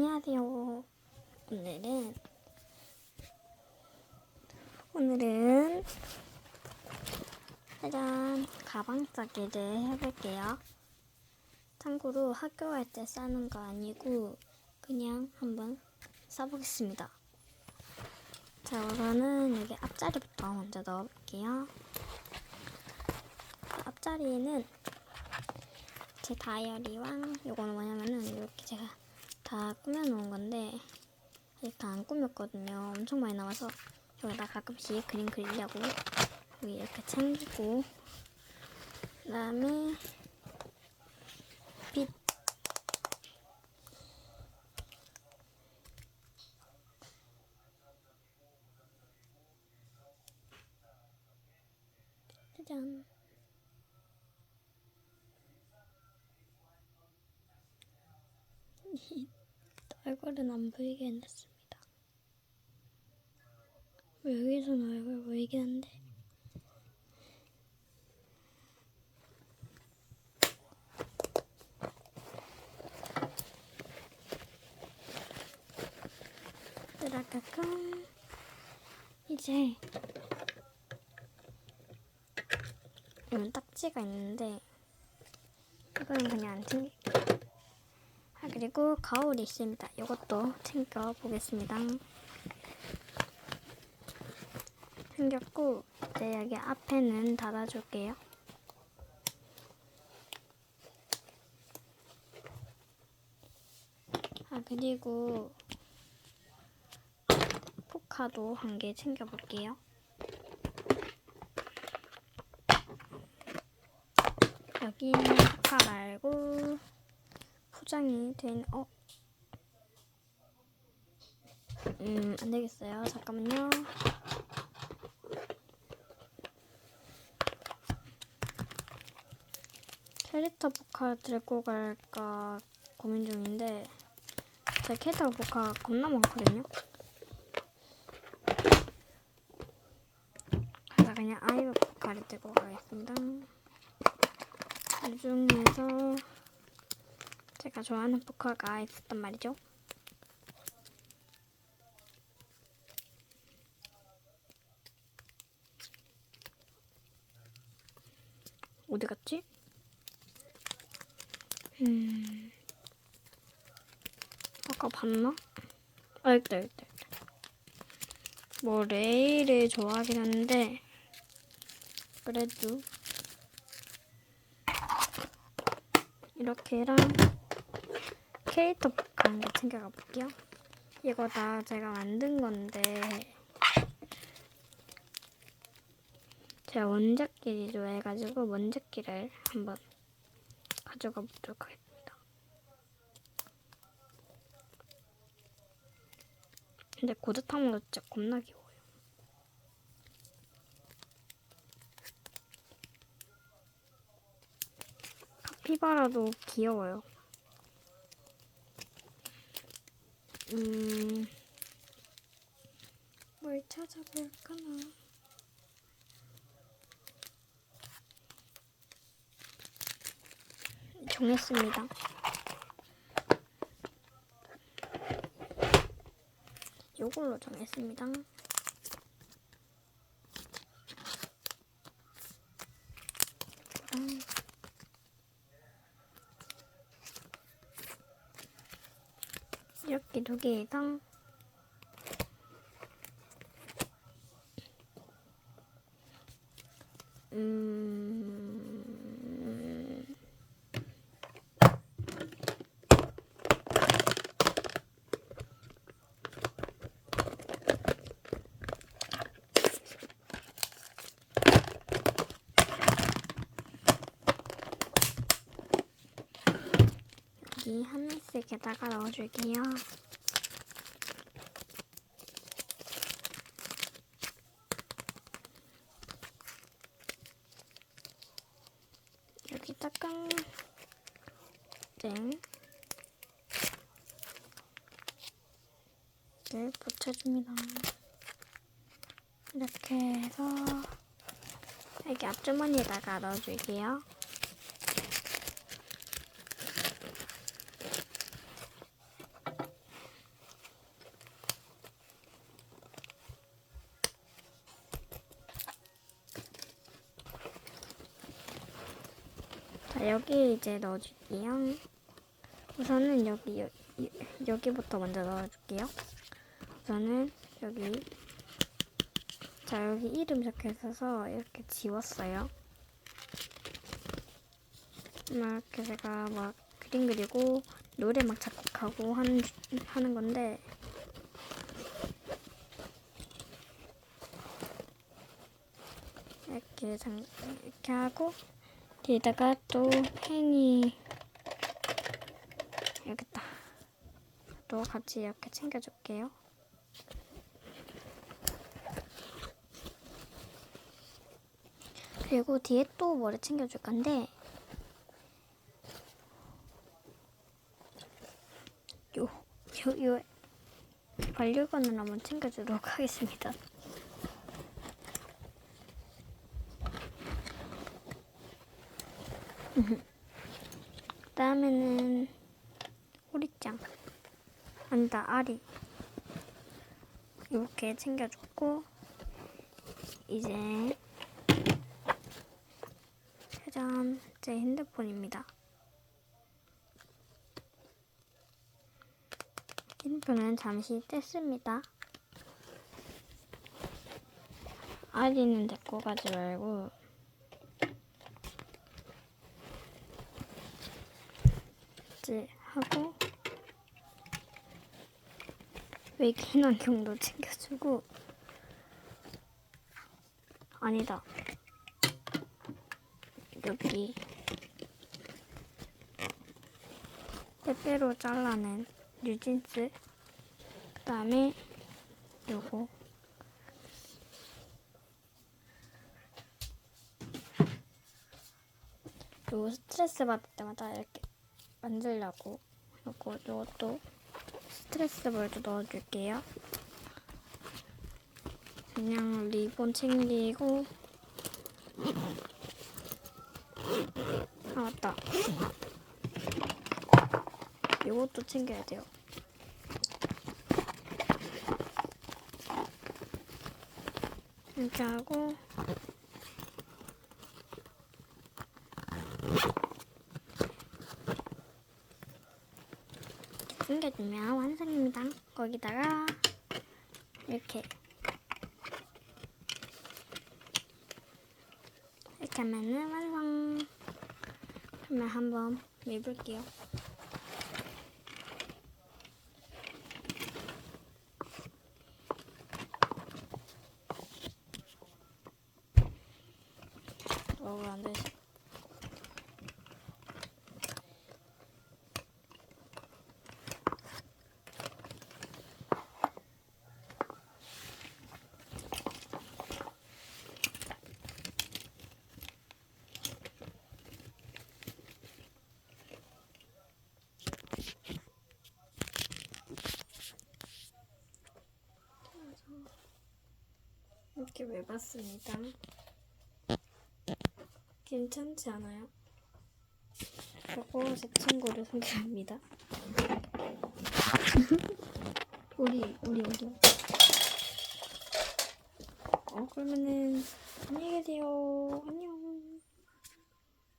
안녕하세요. 오늘은 오늘은 짜잔 가방 싸기를 해볼게요. 참고로 학교 갈 때 싸는 거 아니고 그냥 한번 싸보겠습니다. 자 우선은 여기 앞자리부터 먼저 넣어볼게요. 앞자리에는 제 다이어리랑 요거는 뭐냐면은 이렇게 제가 다 꾸며놓은 건데 아직 다 안 꾸몄거든요. 엄청 많이 남아서 여기다 가끔씩 그림 그리려고 여기 이렇게 챙기고 그 다음에 빛 짜잔 얼굴은 안 보이게 해놨습니다. 뭐 여기서는 얼굴 보이긴 한데. 따라까끔 이제 이건 딱지가 있는데 이거는 그냥 안 챙길게요. 아, 그리고 거울이 있습니다. 이것도 챙겨 보겠습니다. 챙겼고 이제 여기 앞에는 닫아줄게요. 아 그리고 포카도 한 개 챙겨볼게요. 여기는 포카 말고 포장이 된, 어? 음, 안 되겠어요. 잠깐만요. 캐릭터 포카 들고 갈까 고민 중인데, 제 캐릭터 포카 겁나 많거든요. 그래서 그냥 아이브 포카를 들고 가겠습니다. 이 중에서 제가 좋아하는 포카가 있었단 말이죠. 어디 갔지? 음, 아까 봤나? 아, 있다, 있다, 있다. 뭐, 레이를 좋아하긴 하는데, 그래도, 이렇게랑, 캐릭터 북한 거 챙겨가 볼게요. 이거 다 제가 만든 건데 제가 원작끼리 좋아해가지고 원작끼를 한번 가져가 보도록 하겠습니다. 근데 고드탕도 진짜 겁나 귀여워요. 카피바라도 귀여워요. 음, 뭘 찾아볼까나. 정했습니다. 요걸로 정했습니다. 음. 이렇게 두 개에서 음, 여기 하늘색에다가 넣어줄게요. 여기를 붙여줍니다. 이렇게 해서 여기 앞주머니에다가 넣어줄게요. 자, 여기 이제 넣어줄게요. 우선은 여기, 여, 여기부터 먼저 넣어줄게요. 우선은 여기. 자, 여기 이름 적혀 있어서 이렇게 지웠어요. 이렇게 제가 막 그림 그리고 노래 막 작곡하고 하는, 하는 건데, 이렇게 장, 이렇게 하고, 뒤에다가 또 펜이 여기다 또 같이 이렇게 챙겨줄게요. 그리고 뒤에 또 뭐를 챙겨줄 건데 요, 요, 요 반려견을 한번 챙겨주도록 하겠습니다. 다음에는 호리짱 아니다 아리 이렇게 챙겨줬고 이제 짜잔 제 핸드폰입니다. 핸드폰은 잠시 뗐습니다. 아리는 데리고 가지 말고. 이제 하고. 외계인 안경도 챙겨주고. 아니다 여기. 빼빼로 잘라낸 뉴진스. 그 다음에 요거. 요거 스트레스 받을 때마다 이렇게 만들려고. 요거 요것도 스트레스 볼도 넣어줄게요. 그냥 리본 챙기고 아 맞다. 이것도 챙겨야 돼요. 이렇게 하고 챙겨주면 완성입니다. 거기다가 이렇게 이렇게 하면은 완성. 그러면 한번 밀볼게요. 어, 안 되지. 이렇게 매봤습니다. 괜찮지 않아요? 그리고 제 친구를 소개합니다. 우리 우리 우리. 어 그러면은 안녕히 계세요. 안녕.